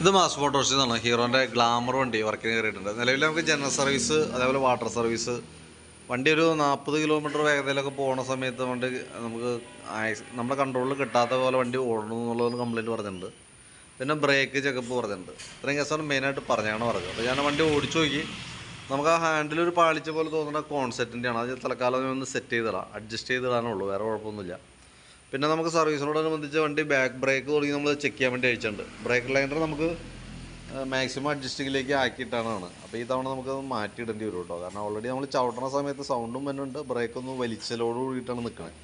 ഇത് mass Motors എന്നാണ് ഹീറോന്റെ glamour വണ്ടി വർക്കിന് കയറിയിട്ടുണ്ട് നിലവിൽ നമുക്ക് ജനറൽ സർവീസ് അതേപോലെ വാട്ടർ സർവീസ് വണ്ടി ഒരു നാൽപ്പത് കിലോമീറ്റർ വേഗതയിലൊക്കെ പോകുന്ന സമയത്ത് വണ്ടി നമുക്ക് നമ്മുടെ കൺട്രോളിൽ കിട്ടാത്ത പോലെ വണ്ടി ഓടണം എന്നുള്ളൊരു കംപ്ലയിന്റ് പറഞ്ഞിട്ടുണ്ട്. പിന്നെ ബ്രേക്ക് ചെക്കപ്പ് പറഞ്ഞിട്ടുണ്ട്. ഇത്രയും കേസാണ് മെയിനായിട്ട് പറഞ്ഞാണ് പറഞ്ഞത്. അപ്പോൾ ഞാൻ വണ്ടി ഓടിച്ചു നോക്കി. നമുക്ക് ആ ഹാൻഡിൽ ഒരു പാളിച്ച പോലെ തോന്നുന്ന കോൺസെപ്റ്റിന്റെയാണ് അത് തൽക്കാലം ഒന്ന് സെറ്റ് ചെയ്തിടാം. അഡ്ജസ്റ്റ് ചെയ്തിടാനുള്ളൂ വേറെ കുഴപ്പമൊന്നുമില്ല. പിന്നെ നമുക്ക് സർവീസിനോടനുബന്ധിച്ച് വണ്ടി ബാക്ക് ബ്രേക്ക് തുടങ്ങി നമ്മൾ ചെക്ക് ചെയ്യാൻ വേണ്ടി അയച്ചിട്ടുണ്ട്. ബ്രേക്ക് ലൈനർ നമുക്ക് മാക്സിമം അഡ്ജസ്റ്റിങ്ങിലേക്ക് ആക്കിയിട്ടാണ്. അപ്പോൾ ഈ തവണ നമുക്ക് മാറ്റിയിടേണ്ടി വരും കേട്ടോ. കാരണം ഓൾറെഡി നമ്മൾ ചവിട്ടണ സമയത്ത് സൗണ്ടും വരുന്നുണ്ട് ബ്രേക്ക് ഒന്ന് വലിച്ചലോട് കൂടിയിട്ടാണ് നിൽക്കുന്നത്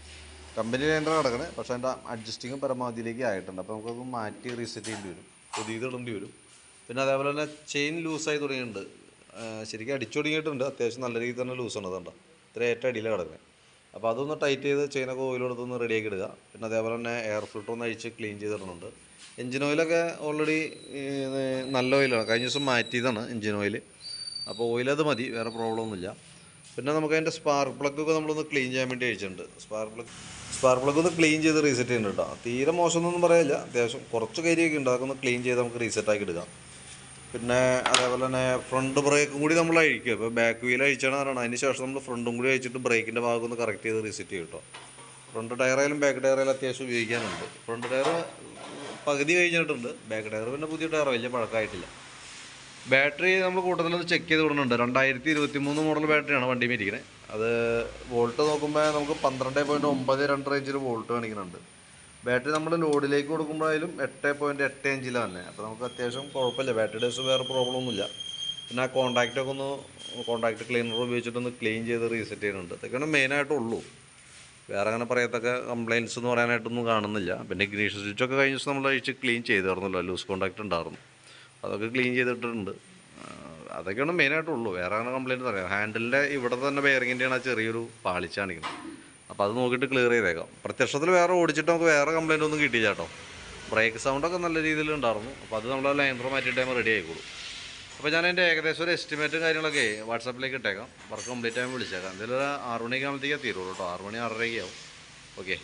കമ്പനി ലൈനർ കിടക്കണേ പക്ഷേ അതിന്റെ അഡ്ജസ്റ്റിങ്ങും പരമാവധിയിലേക്ക് ആയിട്ടുണ്ട്. അപ്പോൾ നമുക്കത് മാറ്റി റീസെറ്റ് ചെയ്യേണ്ടി വരും. പുതിയത് ഇടേണ്ടി വരും. പിന്നെ അതേപോലെ തന്നെ ചെയിൻ ലൂസായി തുടങ്ങിയിട്ടുണ്ട്. ശരിക്കും അടിച്ചു തുടങ്ങിയിട്ടുണ്ട്. അത്യാവശ്യം നല്ല രീതിയിൽ തന്നെ ലൂസാണ് അതുകൊണ്ട് ഇത്ര ഏറ്റവും അടിയിലാണ് കിടക്കുന്നത് അപ്പോൾ അതൊന്ന് ടൈറ്റ് ചെയ്ത് ചെയിനൊക്കെ ഓയിലെടുത്തൊന്ന് റെഡിയാക്കി ഇടുക. പിന്നെ അതേപോലെ തന്നെ എയർ ഫിൽട്ടർ ഒന്ന് അഴിച്ച് ക്ലീൻ ചെയ്ത് ചെയ്തിടുന്നുണ്ട് എഞ്ചിൻ ഓയിലൊക്കെ ഓൾറെഡി നല്ല ഓയിലാണ് കഴിഞ്ഞ ദിവസം മാറ്റിയതാണ് എഞ്ചിൻ ഓയിൽ അപ്പോൾ ഓയിലത് മതി വേറെ പ്രോബ്ലം ഒന്നുമില്ല. പിന്നെ നമുക്ക് അതിന്റെ സ്പാർക്ക് പ്ലഗൊക്കെ നമ്മളൊന്ന് ക്ലീൻ ചെയ്യാൻ വേണ്ടി അയച്ചിട്ടുണ്ട് സ്പാർക്ക് പ്ലഗ് സ്പാർക്ക് പ്ലഗ് ഒന്ന് ക്ലീൻ ചെയ്ത് റീസെറ്റ് ചെയ്യുന്നുണ്ട് കേട്ടോ തീരെ മോശമൊന്നും പറയില്ല അത്യാവശ്യം കുറച്ച് കരിയൊക്കെ ഉണ്ട്. അതൊക്കെ ഒന്ന് ക്ലീൻ ചെയ്ത് നമുക്ക് റീസെറ്റ് ആക്കി എടുക്കാം. പിന്നെ അതേപോലെ തന്നെ ഫ്രണ്ട് ബ്രേക്കും കൂടി നമ്മൾ അഴിക്കുക ഇപ്പോൾ ബാക്ക് വീൽ അഴിച്ചാണ് പറയണം അതിന് ശേഷം നമ്മൾ ഫ്രണ്ടും കൂടി അഴിച്ചിട്ട് ബ്രേക്കിന്റെ ഭാഗം ഒന്ന് കറക്റ്റ് ചെയ്ത് റീസെറ്റ് ചെയ്യും കേട്ടോ ഫ്രണ്ട് ടയറായാലും ബാക്ക് ടയറായാലും അത്യാവശ്യം ഉപയോഗിക്കാനുണ്ട്. ഫ്രണ്ട് ടയർ പകുതി കഴിഞ്ഞിട്ടുണ്ട്. ബാക്ക് ടയർ പിന്നെ പുതിയ ടയർ വലിയ പഴക്കമായിട്ടില്ല. ബാറ്ററി നമ്മൾ കൂട്ടത്തിലൊന്ന് ചെക്ക് ചെയ്ത് വിടുന്നുണ്ട്. രണ്ടായിരത്തി ഇരുപത്തി മൂന്ന് മോഡൽ ബാറ്ററിയാണ് വണ്ടി മേടിക്കുന്നത് അത് വോൾട്ട് നോക്കുമ്പോൾ നമുക്ക് പന്ത്രണ്ട് പോയിന്റ് ഒമ്പത് രണ്ട് റേഞ്ചിൽ വോൾട്ട് കാണിക്കുന്നുണ്ട് ബാറ്ററി നമ്മൾ ലോഡിലേക്ക് കൊടുക്കുമ്പോഴായാലും എട്ട് പോയിന്റ് എട്ട് ഇഞ്ചിലാണ് തന്നെ. അപ്പോൾ നമുക്ക് അത്യാവശ്യം കുഴപ്പമില്ല. ബാറ്ററി ഡേസ് വേറെ പ്രോബ്ലം ഒന്നുമില്ല. പിന്നെ ആ കോൺടാക്റ്റൊക്കെ ഒന്ന് കോൺടാക്റ്റ് ക്ലീനർ ഉപയോഗിച്ചിട്ടൊന്ന് ക്ലീൻ ചെയ്ത് റീസെറ്റ് ചെയ്യുന്നുണ്ട്. മെയിനായിട്ട് മെയിനായിട്ടുള്ളൂ വേറെ അങ്ങനെ പറയത്തക്ക കംപ്ലയിൻസ് എന്ന് പറയാനായിട്ടൊന്നും കാണുന്നില്ല. പിന്നെ ഗ്രീഷ് സ്വിച്ചൊക്കെ കഴിഞ്ഞ ദിവസം നമ്മൾ അഴിച്ച് ക്ലീൻ ചെയ്തായിരുന്നല്ലോ. ലൂസ് കോൺടാക്റ്റ് ഉണ്ടായിരുന്നു. അതൊക്കെ ക്ലീൻ ചെയ്തിട്ടുണ്ട്. അതൊക്കെയാണ് മെയിനായിട്ടുള്ളൂ വേറെ അങ്ങനെ കംപ്ലയിന്റ് പറയാം ഹാൻഡിലിന്റെ ഇവിടെ തന്നെ ബെയറിങ്ങിന്റെയാണ് ആ ചെറിയൊരു പാളിച്ച് കാണിക്കുന്നത്. അപ്പോൾ അത് നോക്കിയിട്ട് ക്ലിയർ ചെയ്തേക്കാം. പ്രത്യക്ഷത്തിൽ വേറെ ഓടിച്ചിട്ട് നമുക്ക് വേറെ കംപ്ലയിന്റ് ഒന്നും കിട്ടിയില്ല കേട്ടോ. ബ്രേക്ക് സൗണ്ടൊക്കെ നല്ല രീതിയിൽ ഉണ്ടായിരുന്നു. അപ്പോൾ അത് നമ്മൾ ലൈൻഡർ ടൈം റെഡി ആയിക്കോളും. അപ്പോൾ ഞാൻ എന്റെ ഏകദേശം ഒരു എസ്റ്റിമേറ്റും കാര്യങ്ങളൊക്കെ വാട്സാപ്പിലേക്ക് ഇട്ടേക്കാം. വർക്ക് കംപ്ലീറ്റ് ആകുമ്പോൾ വിളിച്ചേക്കാം. എന്തായാലും ഒരു ആറ് മണിയൊക്കെ ആകുമ്പോഴത്തേക്ക് തീരുള്ളൂ കേട്ടോ. ആറ് മണി ആറരയ്ക്ക് ആവും. ഓക്കെ